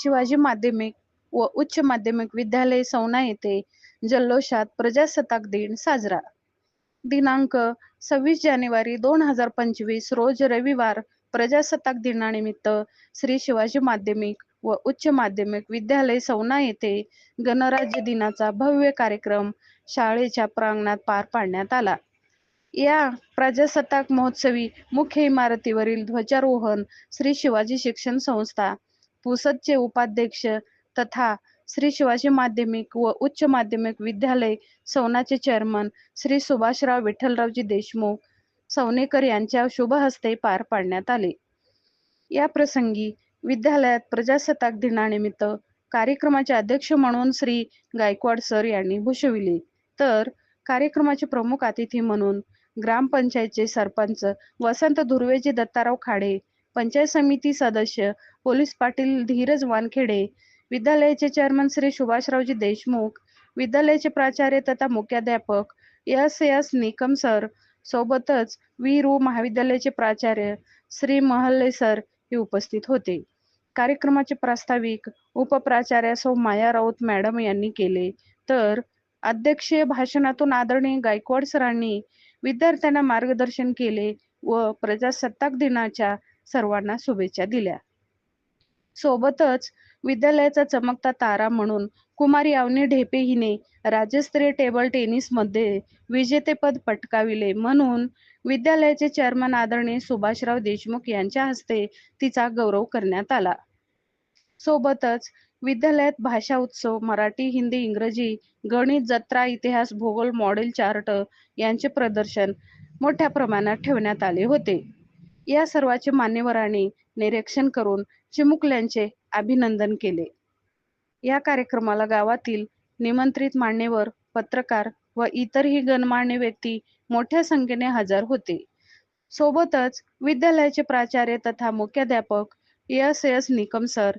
शिवाजी माध्यमिक व उच्च माध्यमिक विद्यालय सौना येथे जल्लोषात प्रजासत्ताक दिन साजरा. दिनांक सव्वीस जानेवारी दोन हजार पंचवीस रोज रविवार प्रजासत्ताक दिनानिमित्त श्री शिवाजी माध्यमिक व उच्च माध्यमिक विद्यालय सौना येथे गणराज्य दिनाचा भव्य कार्यक्रम शाळेच्या प्रांगणात पार पाडण्यात आला. या प्रजासत्ताक महोत्सवी मुख्य इमारतीवरील ध्वजारोहण श्री शिवाजी शिक्षण संस्था पुसदचे उपाध्यक्ष तथा श्री शिवाजी माध्यमिक व उच्च माध्यमिक विद्यालय सौनाचे चेअरमन श्री सुभाषराव विठ्ठलरावजी देशमुख सौनेकर यांच्या शुभ हस्ते पार पाडण्यात आले. या प्रसंगी विद्यालयात प्रजासत्ताक दिनानिमित्त कार्यक्रमाचे अध्यक्ष म्हणून श्री गायकवाड सर यांनी भूषविले. तर कार्यक्रमाचे प्रमुख अतिथी म्हणून ग्रामपंचायतचे सरपंच वसंत धुर्वेजी दत्ताराव खाडे पंचायत समिती सदस्य पोलीस पाटील धीरज वानखेडे विद्यालयाचे चेअरमन श्री सुभाषरावजी देशमुख विद्यालयाचे प्राचार्य तथा मुख्याध्यापक एस एस निकम सर सोबतच वी महाविद्यालयाचे प्राचार्य श्री महल्ले सर हे उपस्थित होते. कार्यक्रमाचे प्रास्ताविक उपप्राचार्य सौ माया राऊत मॅडम यांनी केले. तर अध्यक्षीय भाषणातून आदरणीय गायकवाड सरांनी विद्यार्थ्यांना मार्गदर्शन केले व प्रजासत्ताक दिनाच्या सर्वांना शुभेच्छा दिल्या. सोबतच विद्यालयाचा चमकता तारा म्हणून कुमारी अवनी ढेपे हिने राज्यस्तरीय टेबल टेनिसमध्ये विजेतेपद पटकाविले म्हणून विद्यालयाचे चेअरमन आदरणीय सुभाषराव देशमुख यांच्या हस्ते तिचा गौरव करण्यात आला. सोबतच विद्यालयात भाषा उत्सव मराठी हिंदी इंग्रजी गणित जत्रा इतिहास भूगोल मॉडेल चार्ट यांचे प्रदर्शन मोठ्या प्रमाणात ठेवण्यात आले होते. या सर्वाचे मान्यवरांनी निरीक्षण करून चिमुकल्यांचे अभिनंदन केले. या कार्यक्रमाला गावातील निमंत्रित मान्यवर पत्रकार व इतरही गणमान्य व्यक्ती मोठ्या संख्येने हजर होते. सोबतच विद्यालयाचे प्राचार्य तथा मुख्याध्यापक एस एस निकम सर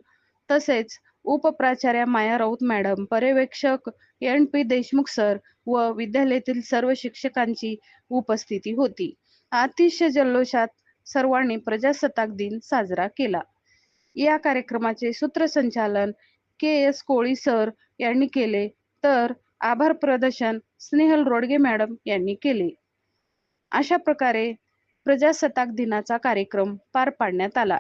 तसेच उपप्राचार्य माया राऊत मॅडम पर्यवेक्षक एन पी देशमुख सर व विद्यालयातील सर्व शिक्षकांची उपस्थिती होती. अतिशय जल्लोषात सर्वांनी प्रजासत्ताक दिन साजरा केला. या कार्यक्रमाचे सूत्रसंचालन के एस कोळी सर यांनी केले तर आभार प्रदर्शन स्नेहल रोडगे मॅडम यांनी केले. अशा प्रकारे प्रजासत्ताक दिनाचा कार्यक्रम पार पाडण्यात आला.